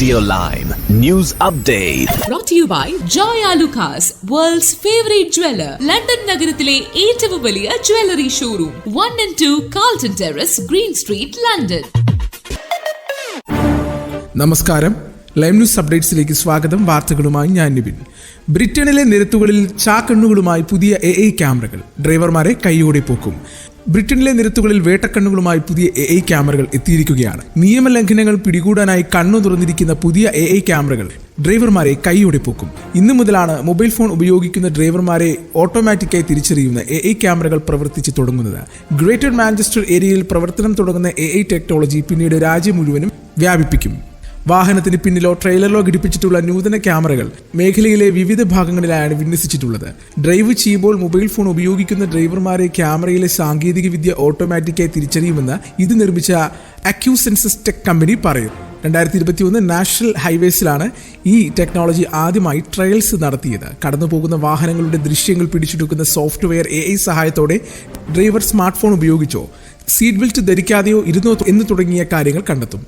Radio live News Update. brought to you by Joy Alucas, world's favorite jeweler. London നഗരത്തിലെ ഏറ്റവും വലിയ jewellery showroom one and two Carlton terrace green street London നമസ്കാരം. Live news അപ്ഡേറ്റ്സിലേക്ക് സ്വാഗതം. വാർത്തകളുമായി ഞാൻ നിബിൻ ബ്രിട്ടനിലെ നിരത്തുകളിൽ ചാക്കണ്ണുകളുമായി പുതിയ എ ഐ ക്യാമറകൾ. ഡ്രൈവർമാരെ കൈയോടെ പോക്കും. ബ്രിട്ടനിലെ നിരത്തുകളിൽ വേട്ടക്കണ്ണുകളുമായി പുതിയ എ ഐ ക്യാമറകൾ എത്തിയിരിക്കുകയാണ്. നിയമലംഘനങ്ങൾ പിടികൂടാനായി കണ്ണു തുറന്നിരിക്കുന്ന പുതിയ എ ഐ ക്യാമറകൾ ഡ്രൈവർമാരെ കൈയോടെ പോക്കും. ഇന്നു മുതലാണ് മൊബൈൽ ഫോൺ ഉപയോഗിക്കുന്ന ഡ്രൈവർമാരെ ഓട്ടോമാറ്റിക്കായി തിരിച്ചറിയുന്ന എ ഐ ക്യാമറകൾ പ്രവർത്തിച്ചു തുടങ്ങുന്നത്. ഗ്രേറ്റർ മാഞ്ചസ്റ്റർ ഏരിയയിൽ പ്രവർത്തനം തുടങ്ങുന്ന എ ഐ ടെക്നോളജി പിന്നീട് രാജ്യം മുഴുവനും വ്യാപിപ്പിക്കും. വാഹനത്തിന് പിന്നിലോ ട്രെയിലറിലോ ഘടിപ്പിച്ചിട്ടുള്ള നൂതന ക്യാമറകൾ മേഖലയിലെ വിവിധ ഭാഗങ്ങളിലായാണ് വിന്യസിച്ചിട്ടുള്ളത്. ഡ്രൈവ് ചെയ്യുമ്പോൾ മൊബൈൽ ഫോൺ ഉപയോഗിക്കുന്ന ഡ്രൈവർമാരെ ക്യാമറയിലെ സാങ്കേതിക വിദ്യ ഓട്ടോമാറ്റിക്കായി തിരിച്ചറിയുമെന്ന് ഇത് നിർമ്മിച്ച അക്യൂസെൻസസ് ടെക് കമ്പനി പറയും. രണ്ടായിരത്തി ഇരുപത്തി ഒന്ന് നാഷണൽ ഹൈവേസിലാണ് ഈ ടെക്നോളജി ആദ്യമായി ട്രയൽസ് നടത്തിയത്. കടന്നുപോകുന്ന വാഹനങ്ങളുടെ ദൃശ്യങ്ങൾ പിടിച്ചെടുക്കുന്ന സോഫ്റ്റ്വെയർ എ ഐ സഹായത്തോടെ ഡ്രൈവർ സ്മാർട്ട് ഫോൺ ഉപയോഗിച്ചോ സീറ്റ് ബെൽറ്റ് ധരിക്കാതെയോ ഇരുന്നോ എന്ന് തുടങ്ങിയ കാര്യങ്ങൾ കണ്ടെത്തും.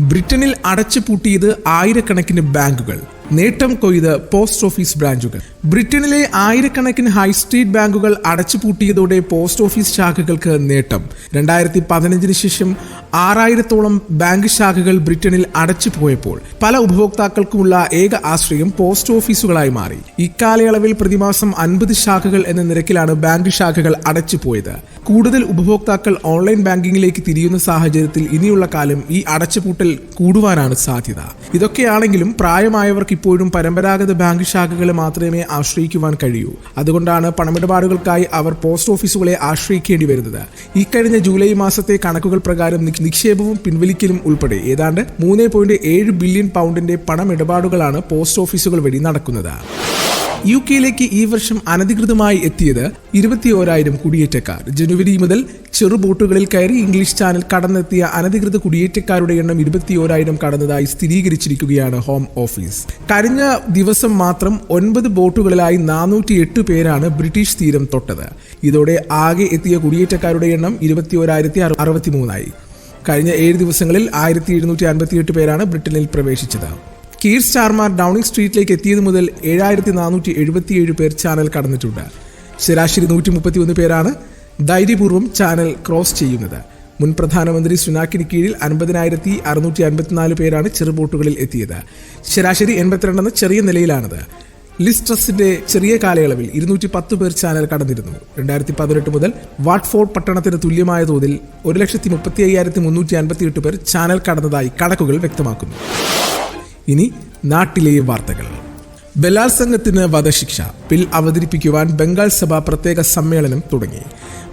ബ്രിട്ടനിൽ അടച്ചുപൂട്ടിയത് ആയിരക്കണക്കിന് ബാങ്കുകൾ. നേട്ടം കൊയ്ത് പോസ്റ്റ് ഓഫീസ് ബ്രാഞ്ചുകൾ. ബ്രിട്ടനിലെ ആയിരക്കണക്കിന് ഹൈ സ്ട്രീറ്റ് ബാങ്കുകൾ അടച്ചുപൂട്ടിയതോടെ പോസ്റ്റ് ഓഫീസ് ശാഖകൾക്ക് നേട്ടം. രണ്ടായിരത്തി പതിനഞ്ചിന് ശേഷം ആറായിരത്തോളം ബാങ്ക് ശാഖകൾ ബ്രിട്ടനിൽ അടച്ചുപോയപ്പോൾ പല ഉപഭോക്താക്കൾക്കുമുള്ള ഏക ആശ്രയം പോസ്റ്റ് ഓഫീസുകളായി മാറി. ഇക്കാലയളവിൽ പ്രതിമാസം അൻപത് ശാഖകൾ എന്ന നിരക്കിലാണ് ബാങ്ക് ശാഖകൾ അടച്ചുപോയത്. കൂടുതൽ ഉപഭോക്താക്കൾ ഓൺലൈൻ ബാങ്കിങ്ങിലേക്ക് തിരിയുന്ന സാഹചര്യത്തിൽ ഇനിയുള്ള കാലം ഈ അടച്ചുപൂട്ടൽ കൂടുവാനാണ് സാധ്യത. ഇതൊക്കെയാണെങ്കിലും പ്രായമായവർക്ക് ഇപ്പോഴും പരമ്പരാഗത ബാങ്ക് ശാഖകളെ മാത്രമേ ആശ്രയിക്കുവാൻ കഴിയൂ. അതുകൊണ്ടാണ് പണമിടപാടുകൾക്കായി അവർ പോസ്റ്റ് ഓഫീസുകളെ ആശ്രയിക്കേണ്ടി വരുന്നത്. ഇക്കഴിഞ്ഞ ജൂലൈ മാസത്തെ കണക്കുകൾ പ്രകാരം നിക്ഷേപവും പിൻവലിക്കലും ഉൾപ്പെടെ ഏതാണ്ട് മൂന്ന് ബില്യൺ പൗണ്ടിന്റെ പണമിടപാടുകളാണ് പോസ്റ്റ് ഓഫീസുകൾ വഴി നടക്കുന്നത്. യു കെയിലേക്ക് ഈ വർഷം അനധികൃതമായി എത്തിയത് ഇരുപത്തിയോരായിരം കുടിയേറ്റക്കാർ. ജനുവരി മുതൽ ചെറു ബോട്ടുകളിൽ കയറി ഇംഗ്ലീഷ് ചാനൽ കടന്നെത്തിയ അനധികൃത കുടിയേറ്റക്കാരുടെ എണ്ണം ഇരുപത്തിയോരായിരം കടന്നതായി സ്ഥിരീകരിച്ചിരിക്കുകയാണ് ഹോം ഓഫീസ്. കഴിഞ്ഞ ദിവസം മാത്രം ഒൻപത് ബോട്ടുകളിലായി നാനൂറ്റി എട്ട് പേരാണ് ബ്രിട്ടീഷ് തീരം തൊട്ടത്. ഇതോടെ ആകെ എത്തിയ കുടിയേറ്റക്കാരുടെ എണ്ണം ഇരുപത്തിയോരായിരത്തി അറുപത്തിമൂന്നായി. കഴിഞ്ഞ ഏഴ് ദിവസങ്ങളിൽ ആയിരത്തി എഴുന്നൂറ്റി അൻപത്തിയെട്ട് പേരാണ് ബ്രിട്ടനിൽ പ്രവേശിച്ചത്. കീർ സ്റ്റാർമാർ ഡൗണിംഗ് സ്ട്രീറ്റിലേക്ക് എത്തിയത് മുതൽ ഏഴായിരത്തി നാനൂറ്റി എഴുപത്തിയേഴ് പേർ ചാനൽ കടന്നിട്ടുണ്ട്. ശരാശരി നൂറ്റി മുപ്പത്തിയൊന്ന് പേരാണ് ധൈര്യപൂർവം ചാനൽ ക്രോസ് ചെയ്യുന്നത്. മുൻ പ്രധാനമന്ത്രി സുനാക്കിന് കീഴിൽ അൻപതിനായിരത്തി അറുന്നൂറ്റി അൻപത്തിനാല് പേരാണ് ചെറുബോട്ടുകളിൽ എത്തിയത്. ശരാശരി എൺപത്തിരണ്ടെന്ന ചെറിയ നിലയിലാണത്. ലിസ്ട്രസിന്റെ ചെറിയ കാലയളവിൽ ഇരുന്നൂറ്റി പത്ത് പേർ ചാനൽ കടന്നിരുന്നു. രണ്ടായിരത്തി പതിനെട്ട് മുതൽ വാട്ട്ഫോർഡ് പട്ടണത്തിന് തുല്യമായ തോതിൽ ഒരു ലക്ഷത്തി മുപ്പത്തി അയ്യായിരത്തി മുന്നൂറ്റി അൻപത്തിയെട്ട് പേർ ചാനൽ കടന്നതായി കണക്കുകൾ വ്യക്തമാക്കുന്നു. ഇനി നാട്ടിലെ വാർത്തകൾ. ബലാത്സംഗത്തിന് വധശിക്ഷ. ബിൽ അവതരിപ്പിക്കുവാൻ ബംഗാൾ സഭ പ്രത്യേക സമ്മേളനം തുടങ്ങി.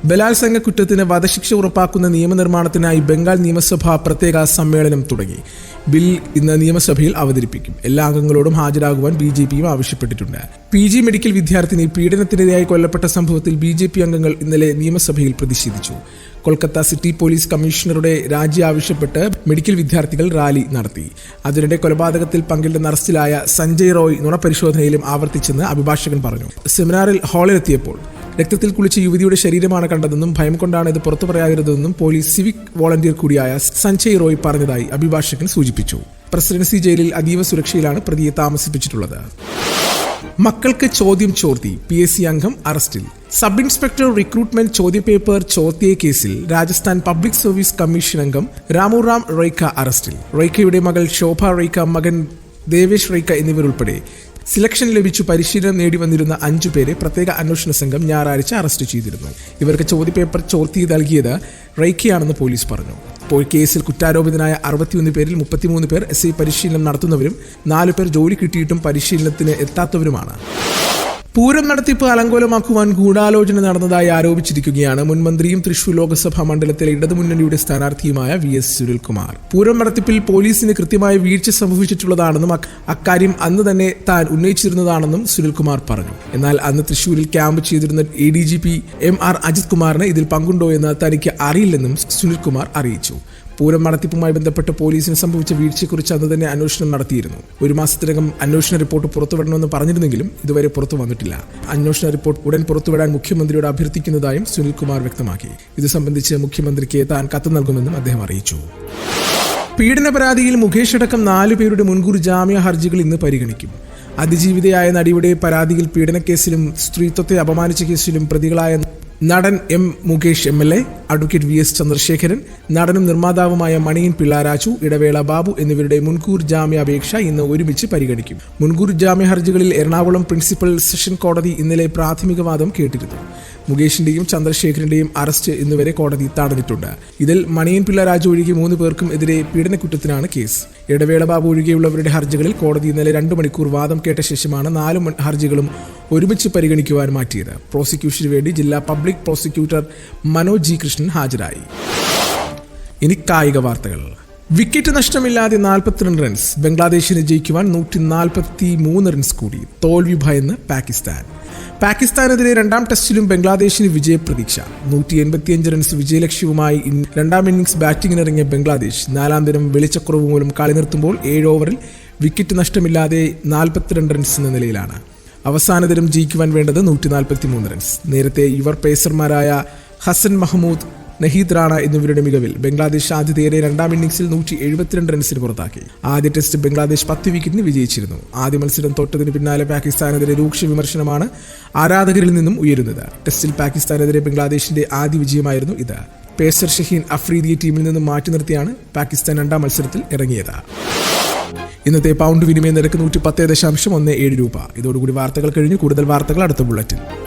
ബലാത്സംഗ കുറ്റത്തിന് വധശിക്ഷ ഉറപ്പാക്കുന്ന നിയമനിർമ്മാണത്തിനായി ബംഗാൾ നിയമസഭ പ്രത്യേക സമ്മേളനം തുടങ്ങി. ബിൽ ഇന്ന് നിയമസഭയിൽ അവതരിപ്പിക്കും. എല്ലാ അംഗങ്ങളോടും ഹാജരാകുവാൻ ബി ജെ പിയും ആവശ്യപ്പെട്ടിട്ടുണ്ട്. പി ജി മെഡിക്കൽ വിദ്യാർത്ഥിനി പീഡനത്തിനിരയായി കൊല്ലപ്പെട്ട സംഭവത്തിൽ ബി ജെ പി അംഗങ്ങൾ ഇന്നലെ നിയമസഭയിൽ പ്രതിഷേധിച്ചു. കൊൽക്കത്ത സിറ്റി പോലീസ് കമ്മീഷണറുടെ രാജി ആവശ്യപ്പെട്ട് മെഡിക്കൽ വിദ്യാർത്ഥികൾ റാലി നടത്തി. അതിനിടെ കൊലപാതകത്തിൽ പങ്കിടുന്ന അറസ്റ്റിലായ സഞ്ജയ് റോയ് നുണപരിശോധനയിലും ആവർത്തിച്ചെന്ന് അഭിഭാഷകൻ പറഞ്ഞു. സെമിനാറിൽ ഹാളിലെത്തിയപ്പോൾ രക്തത്തിൽ കുളിച്ച യുവതിയുടെ ശരീരമാണ് കണ്ടതെന്നും ഭയം കൊണ്ടാണ് ഇത് പുറത്തു പറയാതിരുന്നതെന്നും പോലീസ് സിവിക് വോളണ്ടിയർ കൂടിയായ സഞ്ജയ് റോയ് പറഞ്ഞതായി അഭിഭാഷകൻ സൂചിപ്പിച്ചു. പ്രസിഡൻസി ജയിലിൽ അതീവ സുരക്ഷയിലാണ് പ്രതിയെ താമസിപ്പിച്ചിട്ടുള്ളത്. മക്കൾക്ക് ചോദ്യം ചോർത്തി പി എസ് സി അംഗം അറസ്റ്റിൽ. സബ് ഇൻസ്പെക്ടർ റിക്രൂട്ട്മെന്റ് ചോദ്യപേപ്പർ ചോർത്തിയ കേസിൽ രാജസ്ഥാൻ പബ്ലിക് സർവീസ് കമ്മീഷൻ അംഗം രാമുറാം റോയ്ക്ക അറസ്റ്റിൽ. റോയ്ക്കയുടെ മകൾ ശോഭ റോയ്ക്ക മകൻ ദേവേഷ് റോയ്ക്ക എന്നിവരുൾപ്പെടെ സിലക്ഷൻ ലഭിച്ചു. പരിശീലനം നേടി വന്നിരുന്ന അഞ്ചു പേരെ പ്രത്യേക അന്വേഷണ സംഘം ഞായറാഴ്ച അറസ്റ്റ് ചെയ്തിരുന്നു. ഇവർക്ക് ചോദ്യപേപ്പർ ചോർത്തി നൽകിയത് റൈക്കിയാണെന്ന് പോലീസ് പറഞ്ഞു. ഇപ്പോൾ കേസിൽ കുറ്റാരോപിതനായ അറുപത്തിയൊന്ന് പേരിൽ മുപ്പത്തിമൂന്ന് പേർ എസ് ഐ പരിശീലനം നടത്തുന്നവരും നാലു പേർ ജോലി കിട്ടിയിട്ടും പരിശീലനത്തിന് എത്താത്തവരുമാണ്. പൂരം നടത്തിപ്പ് അലങ്കോലമാക്കുവാൻ ഗൂഢാലോചന നടന്നതായി ആരോപിച്ചിരിക്കുകയാണ് മുൻ മന്ത്രിയും തൃശൂർ ലോക്സഭാ മണ്ഡലത്തിലെ ഇടതുമുന്നണിയുടെ സ്ഥാനാർത്ഥിയുമായ വി എസ് സുനിൽകുമാർ. പൂരം നടത്തിപ്പിൽ പോലീസിന് കൃത്യമായ വീഴ്ച സംഭവിച്ചിട്ടുള്ളതാണെന്നും അക്കാര്യം അന്ന് തന്നെ താൻ ഉന്നയിച്ചിരുന്നതാണെന്നും സുനിൽകുമാർ പറഞ്ഞു. എന്നാൽ അന്ന് തൃശൂരിൽ ക്യാമ്പ് ചെയ്തിരുന്ന A D G P M R Ajith കുമാറിന് ഇതിൽ പങ്കുണ്ടോ എന്ന് തനിക്ക് അറിയില്ലെന്നും സുനിൽകുമാർ അറിയിച്ചു. പൂരം നടത്തിപ്പുമായി ബന്ധപ്പെട്ട് പോലീസിന് സംഭവിച്ച വീഴ്ചയെക്കുറിച്ച് അന്ന് തന്നെ അന്വേഷണം നടത്തിയിരുന്നു. ഒരു മാസത്തിനകം അന്വേഷണ റിപ്പോർട്ട് പുറത്തുവിടണമെന്ന് പറഞ്ഞിരുന്നെങ്കിലും ഇതുവരെ പുറത്തു വന്നിട്ടില്ല. അന്വേഷണ റിപ്പോർട്ട് ഉടൻ പുറത്തുവിടാൻ മുഖ്യമന്ത്രിയോട് അഭ്യർത്ഥിക്കുന്നതായും സുനിൽകുമാർ വ്യക്തമാക്കി. ഇത് സംബന്ധിച്ച് മുഖ്യമന്ത്രിക്ക് താൻ കത്ത് നൽകുമെന്നും അദ്ദേഹം അറിയിച്ചു. പീഡന പരാതിയിൽ മുകേഷ് അടക്കം നാലു പേരുടെ മുൻകൂർ ജാമ്യ ഹർജികൾ ഇന്ന് പരിഗണിക്കും. അതിജീവിതയായ നടിയുടെ പരാതിയിൽ പീഡനക്കേസിലും സ്ത്രീത്വത്തെ അപമാനിച്ച കേസിലും പ്രതികളായ നടൻ M Mukesh M L A advocate V S Chandrasekharan നടനും നിർമ്മാതാവുമായ മണിയൻ പിള്ള രാജു ഇടവേള ബാബു എന്നിവരുടെ മുൻകൂർ ജാമ്യാപേക്ഷ ഇന്ന് ഒരുമിച്ച് പരിഗണിക്കും. മുൻകൂർ ജാമ്യ ഹർജികളിൽ എറണാകുളം പ്രിൻസിപ്പൽ സെഷൻ കോടതി ഇന്നലെ പ്രാഥമിക വാദം കേട്ടിരുന്നു. മുകേഷിന്റെയും ചന്ദ്രശേഖരന്റെയും അറസ്റ്റ് ഇന്നുവരെ കോടതി തടഞ്ഞിട്ടുണ്ട്. ഇതിൽ മണിയൻ പിള്ള രാജു ഒഴികെ മൂന്ന് പേർക്കും എതിരെ പീഡനക്കുറ്റത്തിനാണ് കേസ്. ഇടവേള ബാബു ഒഴികെയുള്ളവരുടെ ഹർജികളിൽ കോടതി ഇന്നലെ രണ്ട് മണിക്കൂർ വാദം കേട്ട ശേഷമാണ് നാല് ഹർജികളും ഒരുമിച്ച് പരിഗണിക്കുവാൻ മാറ്റിയത്. പ്രോസിക്യൂഷന് വേണ്ടി ജില്ലാ public prosecutor Manoj G Krishnan ഹാജരായി. ഇനി കായിക വാർത്തകൾ. വിക്കറ്റ് നഷ്ടമില്ലാതെ നാൽപ്പത്തിരണ്ട് റൺസ്. ബംഗ്ലാദേശിനെ ജയിക്കുവാൻ നൂറ്റി നാൽപ്പത്തി മൂന്ന് റൺസ് കൂടി. തോൽവി ഭയന്ന് പാകിസ്ഥാൻ. പാകിസ്ഥാനെതിരെ രണ്ടാം ടെസ്റ്റിലും ബംഗ്ലാദേശിന് വിജയപ്രതീക്ഷ. നൂറ്റി എൺപത്തിയഞ്ച് റൺസ് വിജയലക്ഷ്യവുമായി രണ്ടാം ഇന്നിംഗ്സ് ബാറ്റിംഗിനിറങ്ങിയ ബംഗ്ലാദേശ് നാലാം ദിനം വെളിച്ചക്കുറവ് മൂലം കളി നിർത്തുമ്പോൾ ഏഴ് ഓവറിൽ വിക്കറ്റ് നഷ്ടമില്ലാതെ നാൽപ്പത്തിരണ്ട് റൺസ് എന്ന നിലയിലാണ്. അവസാന ദിനം ജയിക്കുവാൻ വേണ്ടത് നൂറ്റി നാൽപ്പത്തി മൂന്ന് റൺസ് നേരത്തെ യുവർ പേസർമാരായ ഹസൻ മഹ്മൂദ് നഹീദ് റാണ എന്നിവരുടെ മികവിൽ ബംഗ്ലാദേശ് ആതിഥേയരെ രണ്ടാം ഇന്നിംഗ്സിൽ നൂറ്റി എഴുപത്തിരണ്ട് റൺസിന് പുറത്താക്കി. ആദ്യ ടെസ്റ്റ് ബംഗ്ലാദേശ് പത്ത് വിക്കറ്റിന് വിജയിച്ചിരുന്നു. ആദ്യ മത്സരം തൊട്ടതിന് പിന്നാലെ പാകിസ്ഥാനെതിരെ രൂക്ഷ വിമർശനമാണ് ആരാധകരിൽ നിന്നും ഉയരുന്നത്. ടെസ്റ്റിൽ പാകിസ്ഥാനെതിരെ ബംഗ്ലാദേശിന്റെ ആദ്യ വിജയമായിരുന്നു ഇത്. പേസർ ഷഹീൻ അഫ്രീദിയെ ടീമിൽ നിന്നും മാറ്റി നിർത്തിയാണ് പാകിസ്ഥാൻ രണ്ടാം മത്സരത്തിൽ ഇറങ്ങിയത്. ഇന്നത്തെ പൗണ്ട് വിനിമയ നിരക്ക് നൂറ്റി പത്ത് ദശാംശം ഒന്ന് ഏഴ് രൂപ. ഇതോടുകൂടി വാർത്തകൾ കഴിഞ്ഞ്. കൂടുതൽ വാർത്തകൾ അടുത്ത ബുള്ളറ്റിൻ.